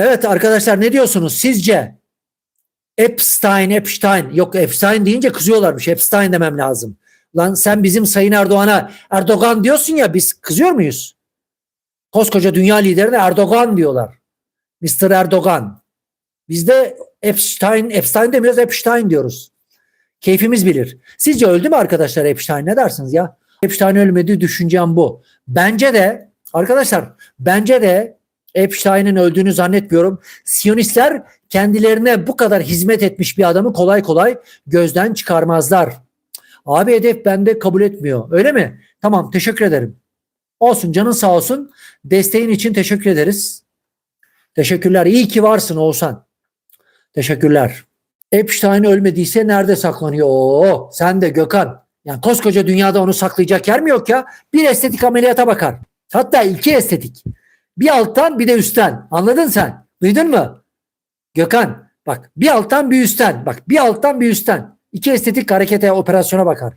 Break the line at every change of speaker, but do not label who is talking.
Evet arkadaşlar ne diyorsunuz? Sizce Epstein, Epstein yok Epstein deyince kızıyorlarmış. Epstein demem lazım. Lan sen bizim Sayın Erdoğan'a Erdoğan diyorsun ya biz kızıyor muyuz? Koskoca dünya liderine Erdoğan diyorlar. Mr. Erdoğan. Biz de Epstein, Epstein demiyoruz Epstein diyoruz. Keyfimiz bilir. Sizce öldü mü arkadaşlar Epstein? Ne dersiniz ya? Epstein ölmedi düşüncem bu. Bence de arkadaşlar bence de Epstein'in öldüğünü zannetmiyorum. Siyonistler kendilerine bu kadar hizmet etmiş bir adamı kolay kolay gözden çıkarmazlar. Abi hedef bende kabul etmiyor. Öyle mi? Tamam teşekkür ederim. Olsun canın sağ olsun. Desteğin için teşekkür ederiz. Teşekkürler. İyi ki varsın Oğuzhan. Teşekkürler. Epstein ölmediyse nerede saklanıyor? Oo, sen de Gökhan. Yani koskoca dünyada onu saklayacak yer mi yok ya? Bir estetik ameliyata bakar. Hatta iki estetik. Bir alttan bir de üstten. Anladın sen? Duydun mu? Gökhan bak bir alttan bir üstten. Bak bir alttan bir üstten. İki estetik harekete operasyona bakar.